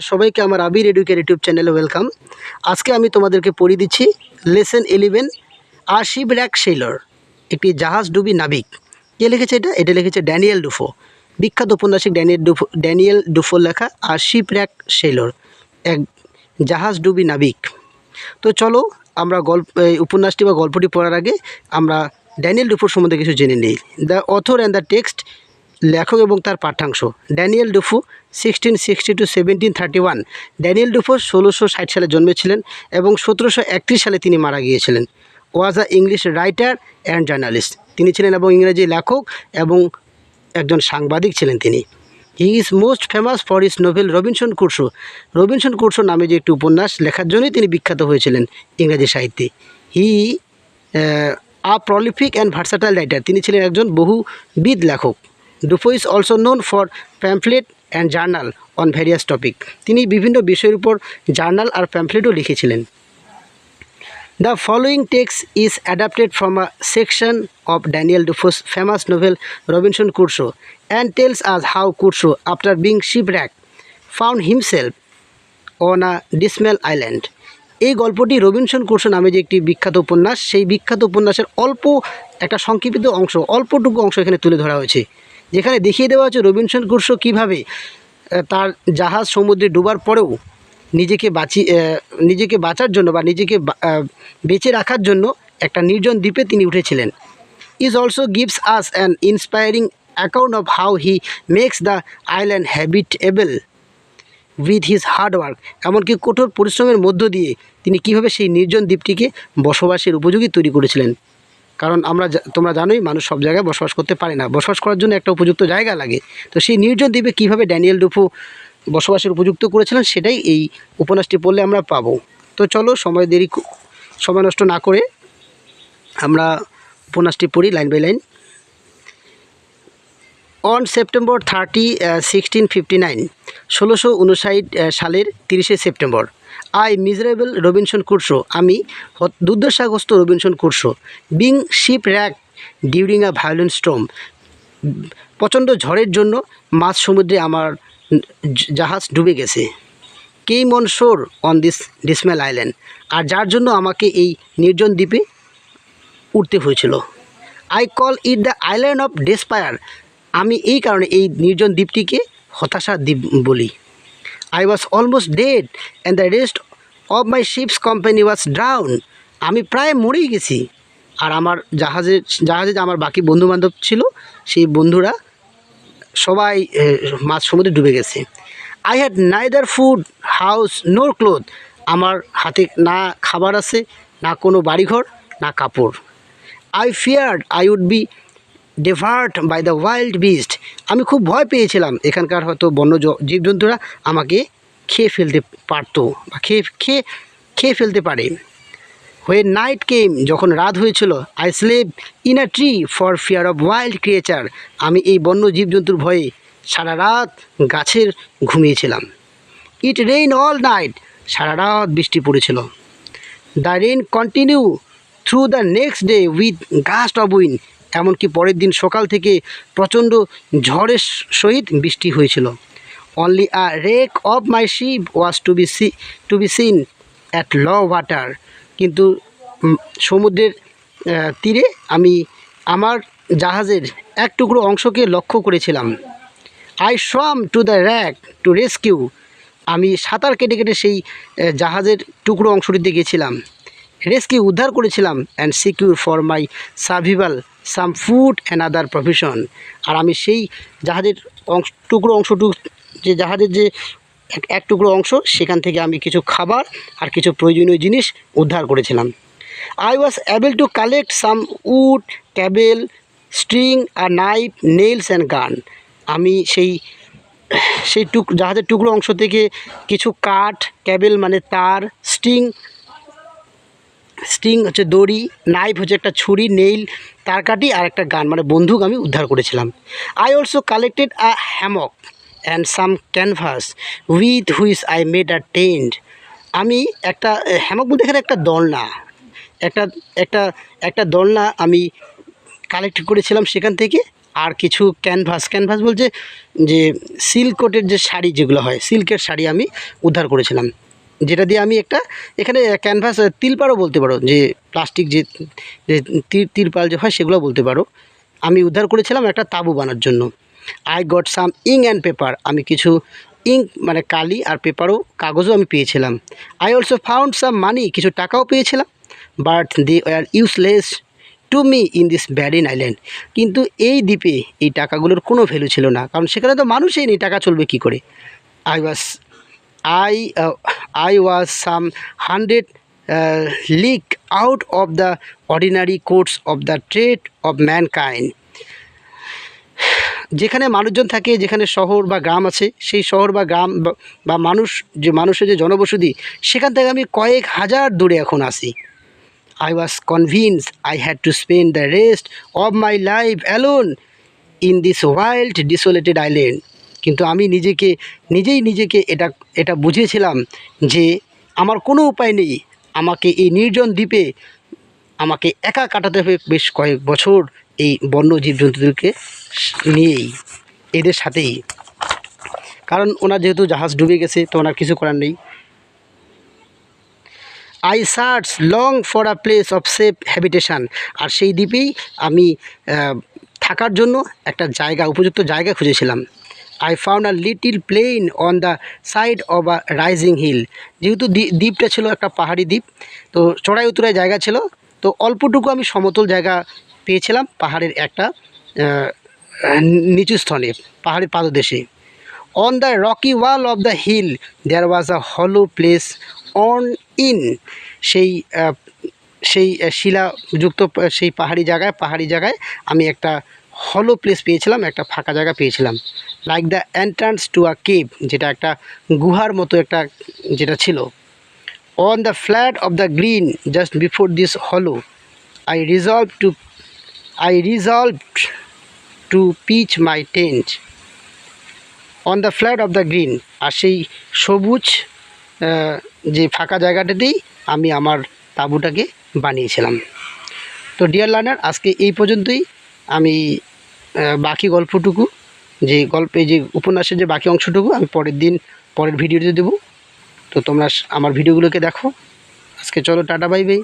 সবাইকে আমার আবির এডুকের ইউটিউব চ্যানেলে ওয়েলকাম। আজকে আমি তোমাদেরকে পড়িয়ে দিচ্ছি লেসেন ইলেভেন আর শিপ র্যাক সেইলর একটি জাহাজ ডুবি নাবিক। কে লিখেছে এটা? এটা লিখেছে ড্যানিয়েল ডুফো। বিখ্যাত উপন্যাসিক ড্যানিয়েল ডুফো, ড্যানিয়েল ডুফোর লেখা আর শিপ র্যাক সেইলর এক জাহাজ ডুবি নাবিক। তো চলো আমরা গল্প উপন্যাসটি বা গল্পটি পড়ার আগে আমরা ড্যানিয়েল ডুফোর সম্বন্ধে কিছু জেনে নিই। The author and the text লেখক এবং তার পাঠ্যাংশ। Daniel Defoe sixteen sixty to seventeen thirty one Daniel Defoe ষোলোশো ষাট সালে জন্মেছিলেন এবং সতেরোশো একত্রিশ সালে তিনি মারা গিয়েছিলেন। Was a English writer and journalist. তিনি ছিলেন এবং ইংরেজি লেখক এবং একজন সাংবাদিক ছিলেন তিনি। He is most famous for his novel Robinson Crusoe. Robinson Crusoe নামে যে একটি উপন্যাস লেখার জন্যই তিনি বিখ্যাত হয়েছিলেন ইংরেজি সাহিত্যে। He a prolific and versatile writer তিনি ছিলেন একজন বহুবিদ লেখক। Defoe is also known for pamphlet and journal on various topic তিনি বিভিন্ন বিষয়ের উপর জার্নাল আর প্যাম্পলেটও লিখেছিলেন। The following text is adapted from a section of Daniel Defoe's famous novel Robinson Crusoe and tells us how Crusoe after being shipwreck found himself on a dismal island এই গল্পটি Robinson Crusoe নামে যে একটি বিখ্যাত উপন্যাস, সেই বিখ্যাত উপন্যাসের অল্প একটা সংক্ষিপ্ত অংশ, অল্পটুকু অংশ এখানে তুলে ধরা হয়েছে। যেখানে দেখিয়ে দেওয়া হচ্ছে রবিনসন ক্রুসো কীভাবে তার জাহাজ সমুদ্রে ডুবার পরেও নিজেকে বাঁচি নিজেকে বাঁচার জন্য বা নিজেকে বেঁচে রাখার জন্য একটা নির্জন দ্বীপে তিনি উঠেছিলেন। Is also gives us an inspiring account of how he makes the island habitable with his hard work এমনকি কঠোর পরিশ্রমের মধ্য দিয়ে তিনি কীভাবে সেই নির্জন দ্বীপটিকে বসবাসের উপযোগী তৈরি করেছিলেন। কারণ আমরা তোমরা জানোই মানুষ সব জায়গায় বসবাস করতে পারে না। বসবাস করার জন্য একটা উপযুক্ত জায়গা লাগে। তো সেই নির্জন দ্বীপে কীভাবে ড্যানিয়েল ডুফু বসবাসের উপযুক্ত করেছিলেন সেটাই এই উপন্যাসটি পড়লে আমরা পাবো। তো চলো সময় দেরি সময় নষ্ট না করে আমরা উপন্যাসটি পড়ি line by line. On September thirty sixteen fifty nine, ষোলোশো উনষাট সালের তিরিশে September. I miserable Robinson Crusoe, আমি দুর্দশাগ্রস্ত Robinson Crusoe. Being shipwreck during a violent storm. প্রচণ্ড ঝড়ের জন্য মাঝ সমুদ্রে আমার জাহাজ ডুবে গেছে। Came on shore on this dismal island আর যার জন্য আমাকে এই নির্জন দ্বীপে উঠতে হয়েছিল। I call it the island of despair আমি এই কারণে এই নির্জন দ্বীপটিকে হতাশা দ্বীপ বলি। I was almost dead and the rest of my ship's company was drown আমি প্রায় মরেই গেছি। আর আমার জাহাজে যে আমার বাকি বন্ধুবান্ধব ছিল, সেই বন্ধুরা সবাই মাছ সমুদ্রে ডুবে গেছে। I had neither food house nor cloth আমার হাতে না খাবার আছে, না কোনো বাড়িঘর, না কাপড়। I feared I would be devoured by the wild beast আমি খুব ভয় পেয়েছিলাম। এখানকার হয়তো বন্য জীবজন্তুরা আমাকে খেয়ে ফেলতে পারতো বা খেয়ে খেয়ে খেয়ে ফেলতে পারে। হয়ে নাইট কেম যখন রাত হয়েছিল I slept in a tree for fear of wild creature আমি এই বন্য জীবজন্তুর ভয়ে সারা রাত গাছের ঘুমিয়েছিলাম। ইট রেইন অল নাইট সারা রাত বৃষ্টি পড়েছিল। The rain continue through the next day with gust of wind এমনকি পরের দিন সকাল থেকে প্রচণ্ড ঝড়ের সহিত বৃষ্টি হয়েছিল। Only a wreck of my ship was to be see to be seen at low water কিন্তু সমুদ্রের তীরে আমি আমার জাহাজের এক টুকরো অংশকে লক্ষ্য করেছিলাম। I swam to the wreck to rescue আমি সাঁতার কেটে কেটে সেই জাহাজের টুকরো অংশটিতে গেছিলাম। রেস্কিউ উদ্ধার করেছিলাম and secure for my survival some food and other provision আর আমি সেই জাহাজের অংশ, টুকরো অংশটুক, যে জাহাজের যে এক- টুকরো অংশ, সেখান থেকে আমি কিছু খাবার আর কিছু প্রয়োজনীয় জিনিস উদ্ধার করেছিলাম। I was able to collect some wood cable string R knife nails and gun আমি সেই সেই টুক, জাহাজের টুকরো অংশ থেকে কিছু কাঠ ক্যাবেল মানে তার স্ট্রিং স্টিং হচ্ছে দড়ি নাইফ হচ্ছে একটা ছুরি নেইল তারকাঠি আর একটা গান মানে বন্দুক আমি উদ্ধার করেছিলাম। I also collected a hammock and some canvas with which I made a tent আমি একটা হ্যামক বলতে এখানে একটা দোলনা, একটা একটা একটা দোলনা আমি কালেক্ট করেছিলাম সেখান থেকে। আর কিছু ক্যানভাস ক্যানভাস বলছে যে সিল্ক কোটের যে শাড়ি যেগুলো হয় সিল্কের শাড়ি আমি উদ্ধার করেছিলাম। যেটা দিয়ে আমি একটা এখানে ক্যানভাস তিলপাড়ও বলতে পারো, যে প্লাস্টিক যে যে তি- তিরপাল যে হয় সেগুলো বলতে পারো। আমি উদ্ধার করেছিলাম একটা তাঁবু বানার জন্য। আই গট সাম ইং অ্যান্ড পেপার আমি কিছু ইঙ্ক মানে কালি আর পেপারও কাগজও আমি পেয়েছিলাম। I also found some money কিছু টাকাও পেয়েছিলাম। But they are useless to me in this barren island কিন্তু এই দ্বীপে এই টাকাগুলোর কোনো ভ্যালু ছিল না, কারণ সেখানে তো মানুষই নেই, টাকা চলবে কী করে? I was I I was some hundred uh, league out of the ordinary course of the trade of mankind. যেখানে মানুষজন থাকে যেখানে শহর বা গ্রাম আছে সেই শহর বা গ্রাম বা- বা মানুষ যে মানুষের যে জনবসতি সেখান থেকে আমি কয়েক হাজার দূরে এখন আসি I was convinced I had to spend the rest of my life alone in this wild desolated island কিন্তু আমি নিজেকে, নিজেই নিজেকে এটা এটা বুঝিয়েছিলাম যে আমার কোনো উপায় নেই। আমাকে এই নির্জন দ্বীপে আমাকে একা কাটাতে হবে বেশ কয়েক বছর এই বন্য জীবজন্তুদেরকে নিয়েই, এদের সাথেই। কারণ ওনার যেহেতু জাহাজ ডুবে গেছে, তো ওনার কিছু করার নেই। I search long for a place of safe habitation আর সেই দ্বীপেই আমি থাকার জন্য একটা জায়গা, উপযুক্ত জায়গা খুঁজেছিলাম। I found a little plain on the side of a rising hill যেহেতু দ্বী- দ্বীপটা ছিল একটা পাহাড়ি দ্বীপ, তো চড়াই উতরায় জায়গা ছিল। তো অল্পটুকু আমি সমতল জায়গা পেয়েছিলাম পাহাড়ের একটা নিচু স্থলে পাহাড়ের পাদদেশে। On the rocky wall of the hill there was a hollow place on in সেই সেই শিলাযুক্ত সেই পাহাড়ি জায়গায় পাহাড়ি জায়গায় আমি একটা হলো প্লেস পেয়েছিলাম, একটা ফাঁকা জায়গা পেয়েছিলাম। Like the entrance to a cave যেটা একটা গুহার মতো একটা যেটা ছিল। On the flat of the green just before this hollow I resolve to I resolve to pitch my tent on the flat of the green আর সেই সবুজ যে ফাঁকা জায়গাটাতেই আমি আমার তাঁবুটাকে বানিয়েছিলাম। তো ডিয়ার লার্নার আজকে এই পর্যন্তই। আমি বাকি গল্পটুকু, যে গল্পে যে উপন্যাসের যে বাকি অংশটুকু, আমি পরের দিন, পরের ভিডিওতে দেবো। তো তোমরা আমার ভিডিওগুলোকে দেখো। আজকে চলো, টাটা, বাই বাই।